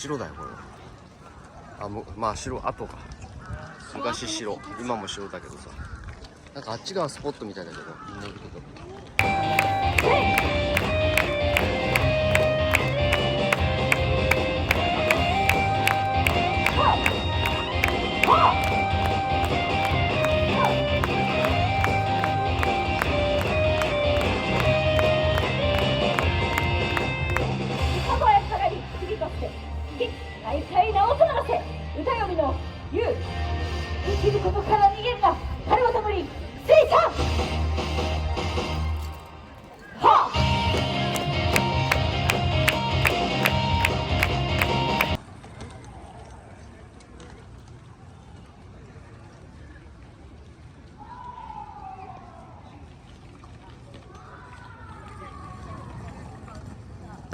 白だよこれあもまあ白後か。昔白。今も白だけどさ。なんかあっち側スポットみたいだけど。みん。な行くと歌 당신이 구독하라는 이겠나 바로 선물이 세상 허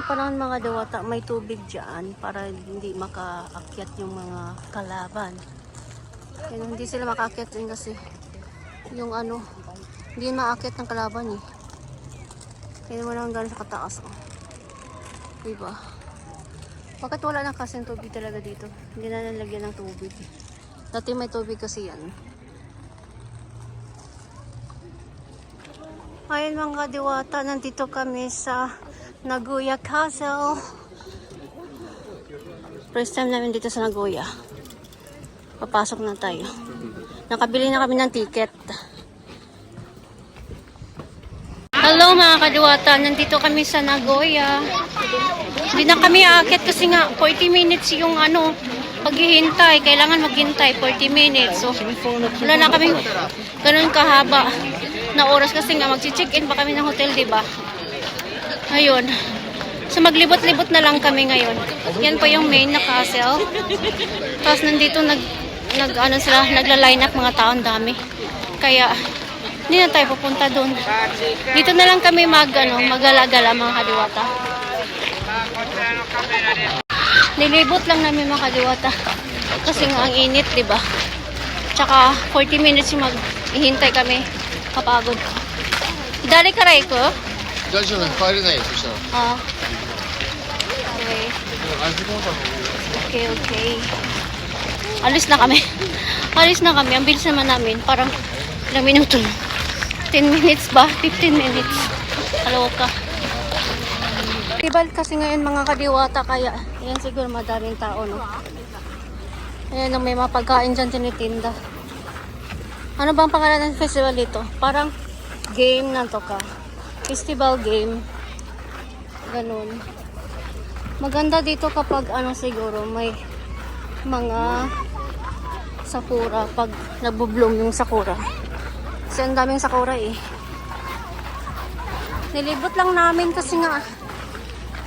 panahon mga dewata may tubig dyan para hindi makaakyat yung mga kalaban. Kaya hindi sila makaakyat din kasi yung ano, hindi maakyat ng kalaban eh. Kaya mo lang gano'n sa kataas oh. Diba? Bakit wala na kasing tubig talaga dito? Hindi na nalagyan ng tubig. Dati may tubig kasi yan. Ayun mga diwata, nandito kami sa Nagoya Castle. First time namin dito sa Nagoya. Papasok na tayo. Nakabili na kami ng ticket. Hello mga kadiwata, nandito kami sa Nagoya. Hindi na kami aakit kasi nga 40 minutes yung ano, paghihintay. Kailangan maghintay 40 minutes. So, wala na kami ganun kahaba na oras kasi nga mag-check-in pa kami ng hotel, di ba? Ayun. So maglibot-libot na lang kami ngayon. Yan po yung main na castle. Tapos nandito nag nag ano sila, nagla-line up mga taon dami. Kaya hindi na tayo pupunta doon. Dito na lang kami mag ano, magala-gala mga kadiwata. Nilibot lang namin mga kadiwata. Kasi nga ang init, 'di ba? Tsaka 40 minutes yung maghihintay kami kapagod. Idali ka ray ko? Dali na, pare na ito siya. Ah. Okay. Okay, okay. Alis na kami. Alis na kami. Ang bilis naman namin. Parang ilang minuto lang. 10 minutes ba? 15 minutes. Kaloka. Festival kasi ngayon mga kadiwata kaya ayan siguro madaming tao no. Ayan may mga pagkain dyan tinitinda. Ano bang pangalan ng festival dito? Parang game na to ka. Festival game. Ganun. Maganda dito kapag ano siguro may mga sakura pag nagbo-bloom yung sakura. Kasi ang daming sakura eh. Nilibot lang namin kasi nga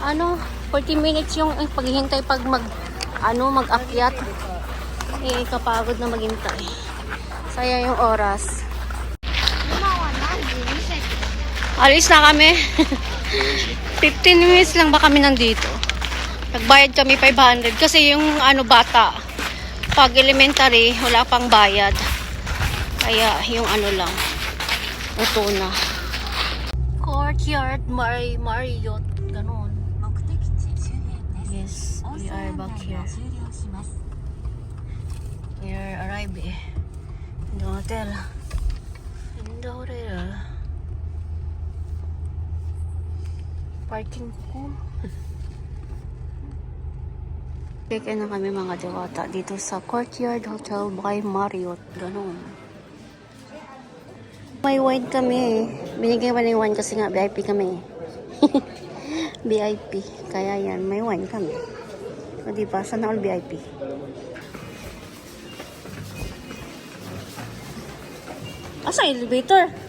ano 40 minutes yung eh, paghihintay pag mag ano mag-akyat. Eh kapagod na maghintay. Saya yung oras. Alis na kami. 15 minutes lang ba kami nandito. Nagbayad kami 500 kasi yung ano bata pag elementary wala pang bayad. Kaya yung ano lang uto na. Courtyard Mari Marriott ganun. Yes, we are back here. We are arrived eh. in the hotel. In the hotel. Parking ko. Check-in na kami mga diwata dito sa Courtyard Hotel by Marriott. Ganun. May wine kami. Binigay pa ng wine kasi nga VIP kami. VIP. Kaya yan, may wine kami. O diba, sana all VIP. Asa elevator?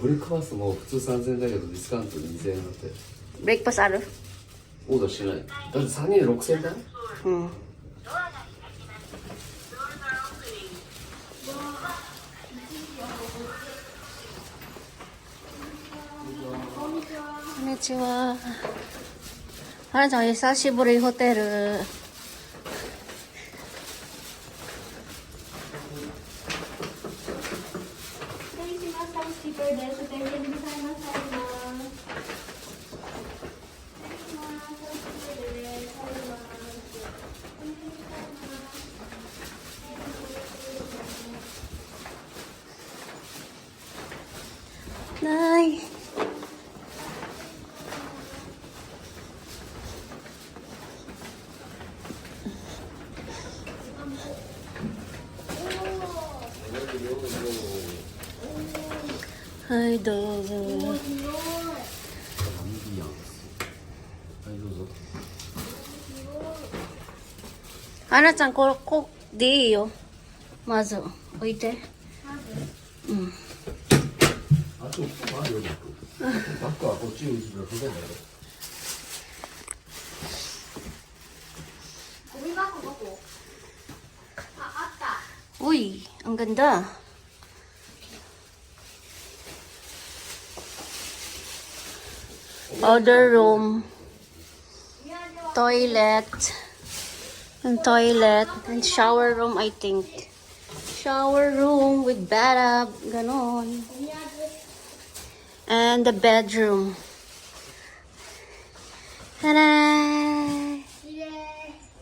ブレックファーストも普通3000円だけどディスカウントで2000円だってブレイクパスある？オーダーしてないだって3人で6000円だようん。こんにちは。はなちゃん、久しぶりホテル。ദേശത്തേക്ക് はい、どうぞ。いいやんはいどうぞはなちゃん、ここでいいよ。まず、置いて。うん。あとバッグバッグバッグはこっちに移るの不便だよゴミ箱どこあ、 あった。 Uy, ang ganda. Powder room, toilet, and toilet, and shower room, I think. Shower room with bathtub, ganon. And the bedroom. Ta-da!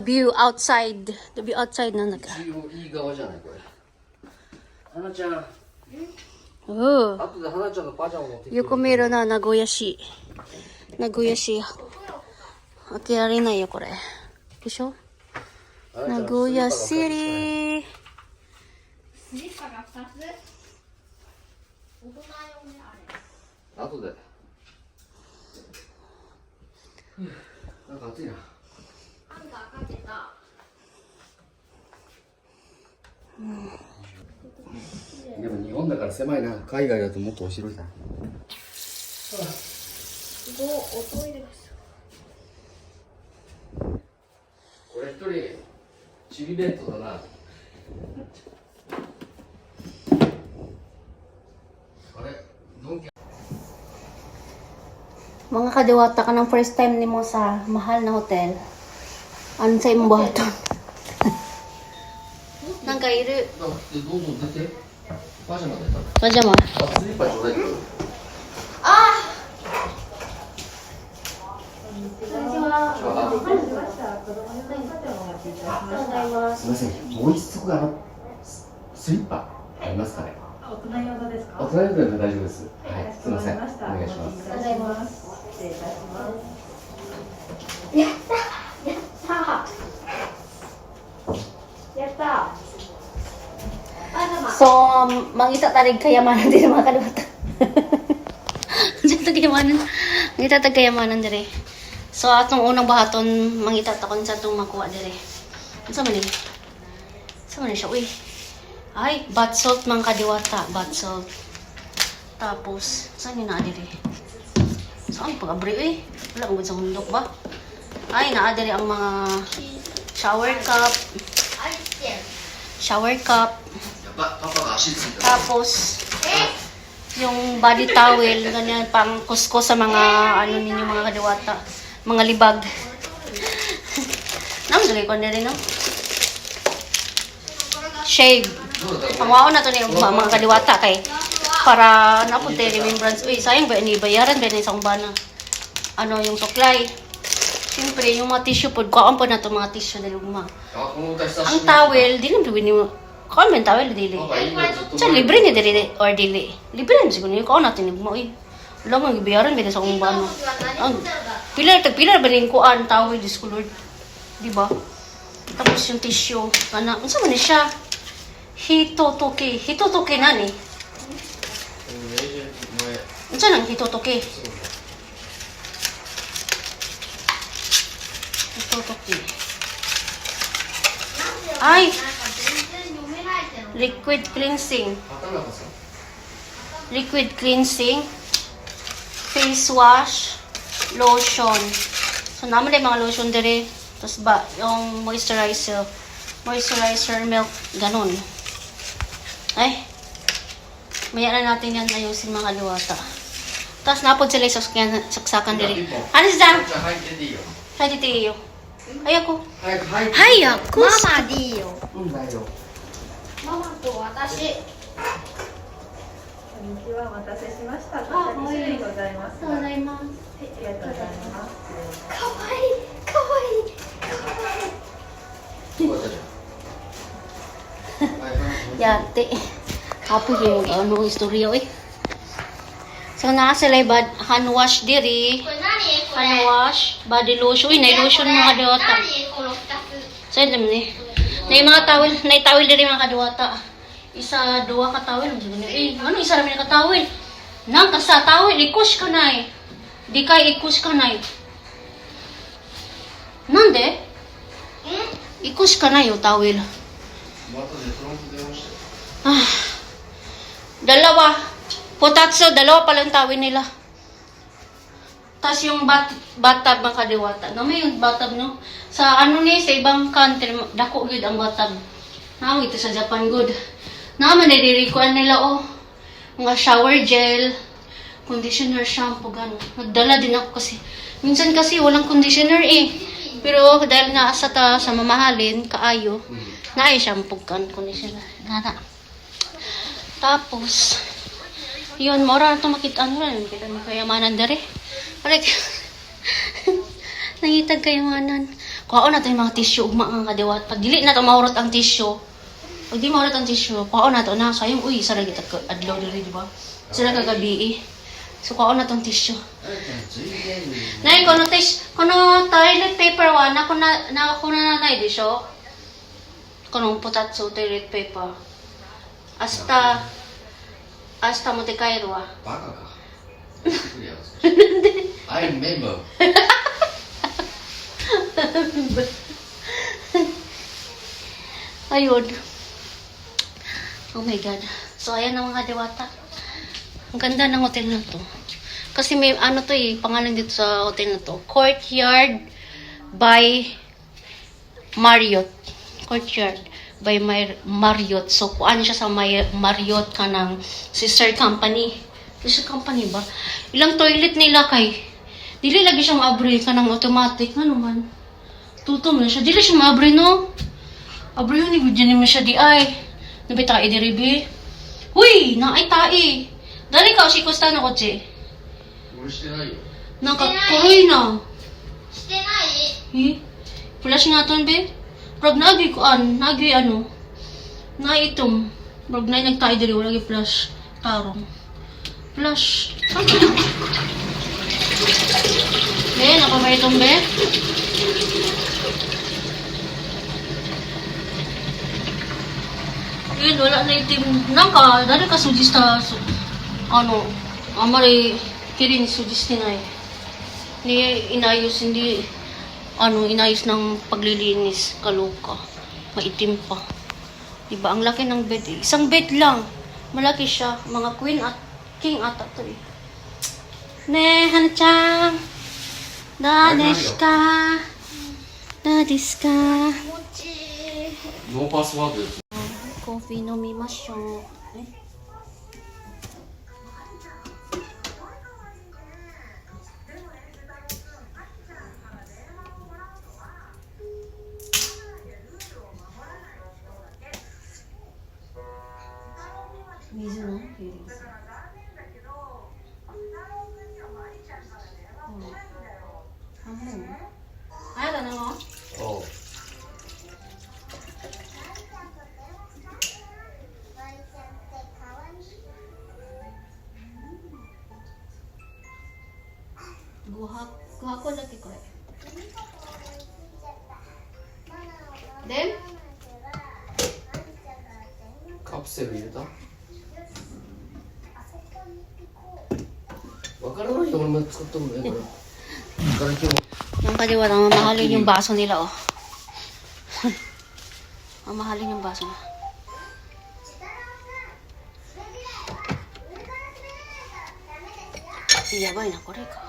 View outside. The view outside na nag. 一応いい側じゃないこれ花ちゃん うん。後で花ちゃんのパジャマ持ってきて横見えるな、名古屋市。名古屋市。開けられないよ、これ。でしょ？名古屋市リー。あと。で。なんか暑いな。んけた。うん。でも日本だから狭いな。海外だともっとお広いさ。すごおトイレがす。これ一人チビベッドだな。あれ？ノンキャ。マガカジワタカナフレスタイムにもさ、マハルのホテル。あんさいもバート。なんかいる。パジャマ。出た Pajama. あスリッパちょうだいすみません。もう一足あのススリッパありますかね？大人用のですか？大人用でも大丈夫です tarig kayamanan din mga kaliwata. Diyan ta kayamanan. Mangita tag kayamanan dire. So, atong unang bahaton, mangita ta kon sa itong makuha dire. Ano sa man eh? Sa man siya? Uy. Ay, bath salt mga kadiwata. Bath salt. Tapos, saan yun na dire? Saan pag-abri eh? Wala kung sa mundok ba? Ay, naa dire ang mga shower cup. Shower cup. Tapos, eh! yung body towel, ganyan, pang kusko sa mga, ano ninyo, mga kadiwata, mga libag. Nang dali ko rin, no? Shave. Ang na to ni mga kadiwata kay para napunta remembrance. Uy, sayang ba, ni bayaran ba isang bana? Ano yung supply? Siyempre, yung mga tissue po, kuhaan po na to mga tissue na luma. Ang towel, di lang gawin mo Comment awal dili. Sa libre ni dili or dili. Libre ni siguro yung kaon natin mo eh. Wala mo gibayaran bida sa kung bano. Ang pila tag pila ba ning kuan tawid eh, di school Di ba? Tapos yung tissue ana unsa man ni siya? Hitotoke. Hitotoke na ni. Unsa nang hitotoke? Hitotoke. Ay, liquid cleansing, liquid cleansing, face wash, lotion. So, naman na mga lotion dire. Tapos ba, yung moisturizer, moisturizer milk, ganun. Ay, maya na natin yan ayusin mga luwata. Tapos napod sila yung saksakan dire. Ano si Dan? Hay di tiyo. Hay ako. Hay ako. Mama diyo. Hay ako. ママと私こんにちは、お待たせしました。こちあら2種類ございます。そうございます。はい、ありがとうございます。かわいいかわいい聞こえたじゃんはい話 Yate. Apo yung ano, istorya eh. So, naa sila bad, hand wash diri. Hand wash, body lotion. Uy, na-lotion mga kadawata. Sa'yo naman eh. Na yung mga tawil, na itawil diri mga kaduwata. Isa, duwa ka tawil. Eh, ano isa namin ka tawil? Nang kasa tawil, ikus ka na eh. Di ka ikus ka na eh. Nande? Hmm? Ikus ka na yung tawil. Ah, dalawa. Potatso, dalawa pala yung tawil nila. Tapos yung bat batab mga kadiwata. No, may yung batab, no? Sa ano ni, sa ibang country, dako gud ang batab. Naam ito sa Japan good. Naman nilirikuan nila, oh. Mga shower gel, conditioner, shampoo, gano'n. Nagdala din ako kasi. Minsan kasi walang conditioner eh. Pero dahil naasa ta sa mamahalin, kaayo, naay shampoo kan conditioner. Nana. Tapos, yun, mora na ito makita, ano rin, kita mo kayamanan dere. Alright. Nangitag kayo nga nan. Kuhaon na yung mga tissue ugma nga kadiwat. Pag dili na to maurot ang tissue. Pag di maurot ang tissue, kuhaon na to na. Sayang, uy, sara kita adlaw diri, di ba? Sara kagabi eh. So, kuhaon na tong tissue. Nay, kuno ano, tish, kuno ano, toilet paper wa, na kuno na kuno na nay di siyo. Oh. Kuno putat toilet paper. Asta, asta mo tikay wa. Baka ka. I'm Memo. Ayun. Oh my God. So, ayan ang mga diwata. Ang ganda ng hotel na to. Kasi may ano to eh, pangalan dito sa hotel na to. Courtyard by Marriott. Courtyard by Mar Marriott. So, kuan siya sa Marriott ka ng sister company. Sa company ba? Ilang toilet nila kay. Dili lagi siyang abri ka ng automatic. Ano man. Tutom na siya. Dili siya maabri, no? Abri yun, ibigyan naman siya di ay. Ano Nabay tae di ribi. Eh? Huy! Naay tae. Dali ka, si Costa na kotse. Nakakuhay na. Eh? Flash nga ton, be. Prag nagi ko, an. Nagi ano. Na itom. Prag na nagtae diri. Wala gi flash. Karong. Flash. Ano? Be, nakabay itong be? Yun, wala na itim. Nangka, dari ka sugista, su, ano, amari, kirin sugesti na eh. Hindi inayos, hindi, ano, inayos ng paglilinis, kaluka. Maitim pa. Diba, ang laki ng bed eh. Isang bed lang. Malaki siya. Mga queen at 金あったとり。ねえはなちゃん。どうですか？どうですか？ノーパスワードですコーヒー飲みましょう。ねセル入れたわからないよ俺も使ったもんねこれから今日 Yung kaliwa lang, mamahalin yung baso nila, oh. mamahalin yung baso. やばいなこれか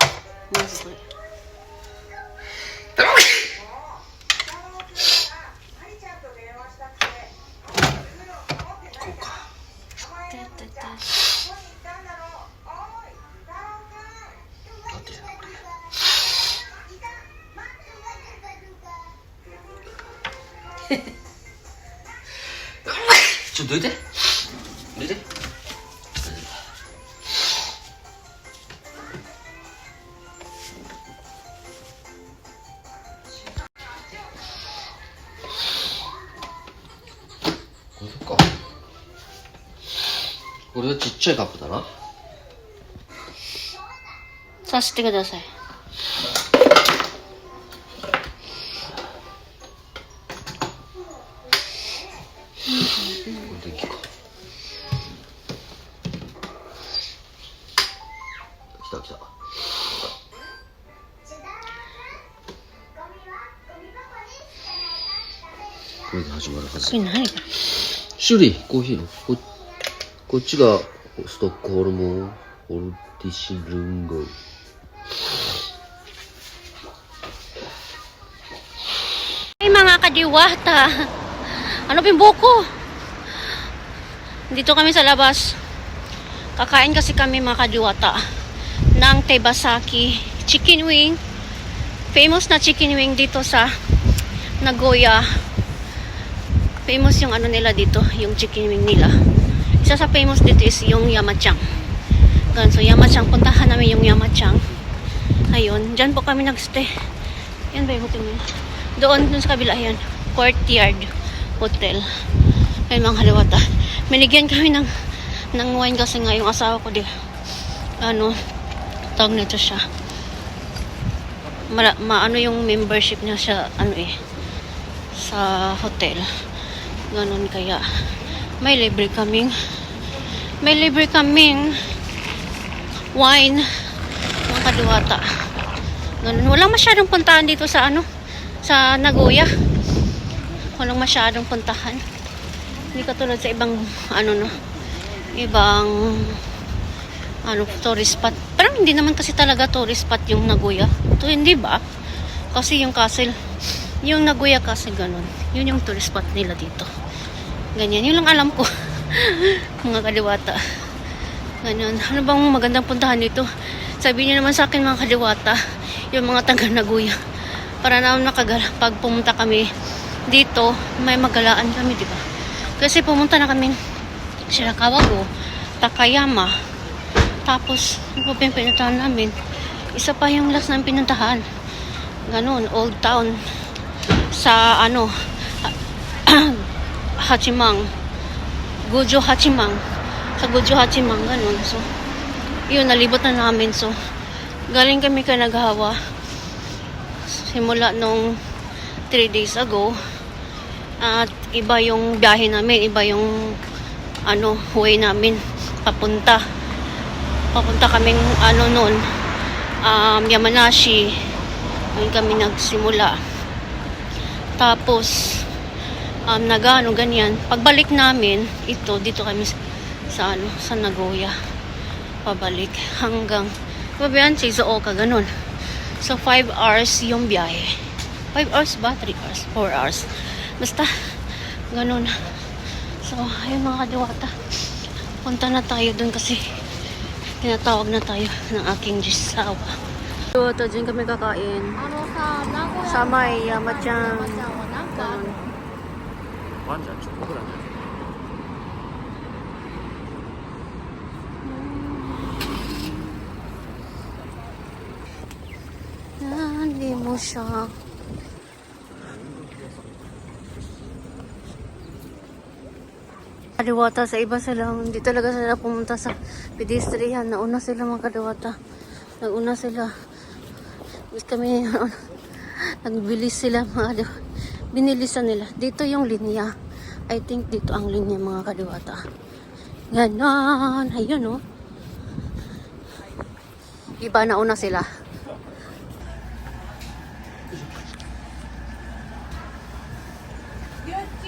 ちゃいカップだな。さしてください。これできか。来た来た。これで始まるはず。これ何コーヒーのここっちが 스톡홀모 홀티시룽고. Ay mga kadiwata. Ano bimboko Dito kami sa labas. Kakain kasi kami mga kadiwata ng Tebasaki chicken wing. Famous na chicken wing dito sa Nagoya. Famous yung ano nila dito yung chicken wing nila. Isa sa famous dito is yung Yamachang. Ganun, so Yamachang, puntahan namin yung Yamachang. Ayun, dyan po kami nagstay. Yan ba yung hotel nila? Doon, dun sa kabila, yan. Courtyard Hotel. Ay, mga haliwata. Minigyan kami ng, ng wine kasi nga yung asawa ko, di, ano, tawag nito siya. Mala, maano yung membership niya sa, ano eh, sa hotel. Ganon kaya. May libre kaming, may libre kaming wine mga kaliwata. Ganun. Walang masyadong puntahan dito sa ano, sa Nagoya. Walang masyadong puntahan. Hindi katulad sa ibang, ano no, ibang, ano, tourist spot. Parang hindi naman kasi talaga tourist spot yung Nagoya. Ito hindi ba? Kasi yung castle, yung Nagoya castle ganun. Yun yung tourist spot nila dito. Ganyan. Yun lang alam ko. mga kaliwata. Ganyan. Ano bang magandang puntahan dito? Sabi niyo naman sa akin mga kaliwata, yung mga taga Nagoya. Para naman nakagala, pag pumunta kami dito, may magalaan kami, di ba? Kasi pumunta na kami Shirakawago, Takayama, tapos, ano pa pinuntahan namin? Isa pa yung last namin pinuntahan. Ganun, Old Town. Sa, ano, Hachimang. Gujo Hachimang. Sa Gujo Hachimang, ganun. So, yun, nalibot na namin. So, galing kami ka naghawa. Simula nung 3 days ago. At iba yung biyahe namin. Iba yung ano, way namin papunta. Papunta kaming ano nun, um, Yamanashi. Doon kami nagsimula. Tapos, um, Nagano, ganyan. Pagbalik namin, ito, dito kami sa, ano, sa Nagoya. Pabalik hanggang, diba, sabi yan, Shizuoka, ganun. So, 5 hours yung biyahe. 5 hours ba? 3 hours? 4 hours. Basta, ganun. So, ayun mga kadiwata. Punta na tayo dun kasi tinatawag na tayo ng aking Jisawa. So, ito, dyan kami kakain. Ano sa Nagoya? Sa may Yamachang. Ganun. ワンちゃんちょっと僕らね Hindi mo siya. Kaliwata sa iba sila. Hindi talaga sila pumunta sa pedestrian. Nauna sila mga kaliwata. Nauna sila. Tapos kami, nagbilis sila mga kaliwata. binilisan nila. Dito yung linya. I think dito ang linya mga kaliwata. Ganon. Ayun oh. Iba na una sila.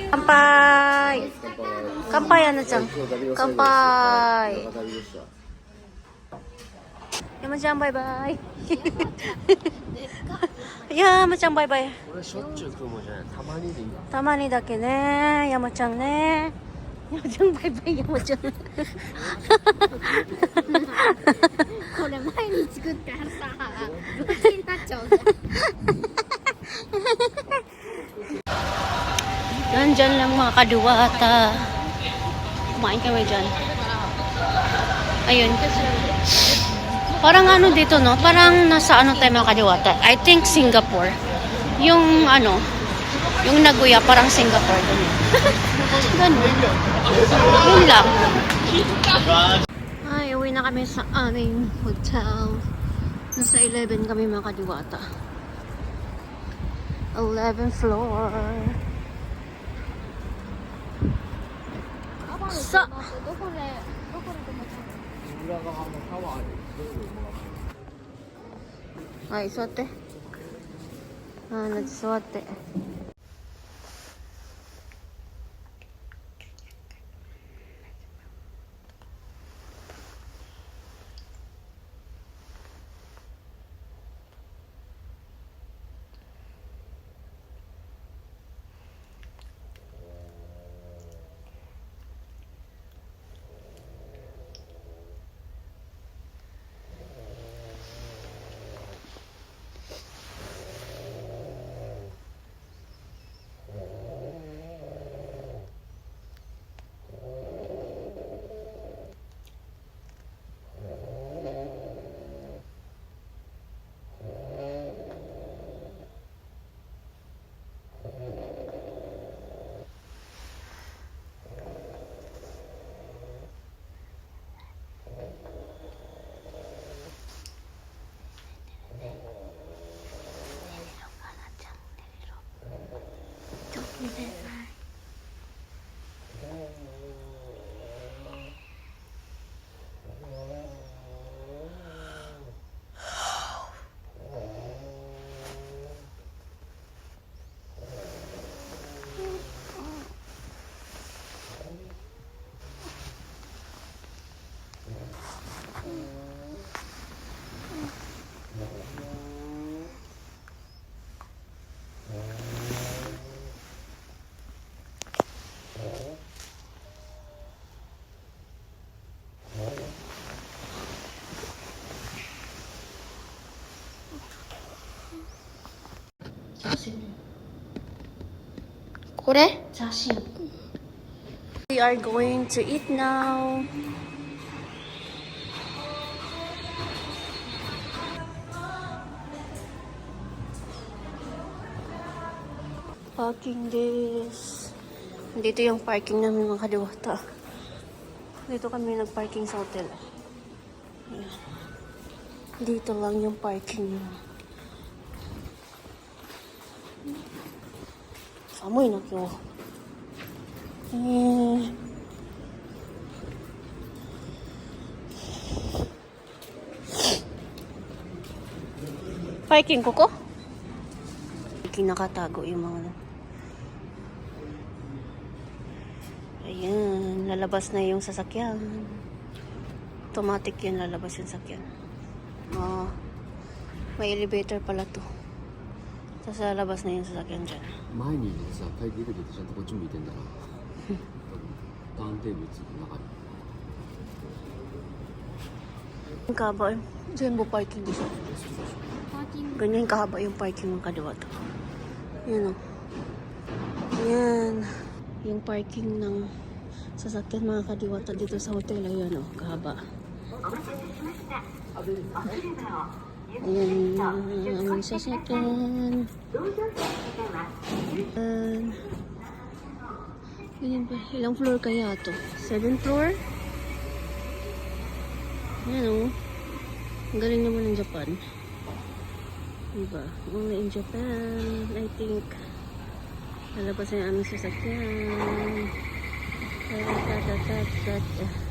Kampai! Kampai, ano siya? Kampai! Yaman siya, bye-bye! んバイバイ。山ちゃんバイバイ。これしょっちゅう食うもんじゃないたまにでいいたまにだけね。山ちゃんね。山ちゃんバイバイ、山ちゃん。これ毎日作ったらさ、病気になっちゃうじゃん。Nandyan lang mga kaduwata. Kumain kami dyan. Ayun. Parang ano dito, no? Parang nasa ano tayo mga kadiwata. I think Singapore. Yung ano, yung Nagoya, parang Singapore. Ganun. Ganun. Yun lang. Ay, uwi na kami sa aming hotel. Nasa 11 kami mga kadiwata. 11th floor. さどこで、どこで止めたのはい、座って。あー、なち座って。 그래? 자신. We are going to eat now. Parking this. Dito yung parking namin mga kaliwata. Dito kami nagparking sa hotel. Dito lang yung parking niya. Amoy na kyo. Eh. Parking ko ko? Kinakatago yung mga Ayan, lalabas na yung sasakyan. Automatic yun, lalabas yung sasakyan. Oh, may elevator pala to. Tapos lalabas na yung sasakyan dyan. 前にさ体育出てくるとちゃんとこっち向いてんだなターンテーブルついてなかった Ang kahaba eh. Diyan mo parking dito. Parking. Ganyan kahaba yung parking ng kaliwa to. Yan o. Yan. Yung parking ng sasakyan mga kadiwata dito sa hotel. Ayan o. Kahaba. お待たせしました。お車を Ayan aming sasakyan. Ayan. Ganyan ba? Ilang floor kaya to? Seven floor? Ayan o. Ang galing naman ng Japan. Diba? Only in Japan, I think. Lalabas na yung aming sasakyan. Ta-ta-ta-ta-ta.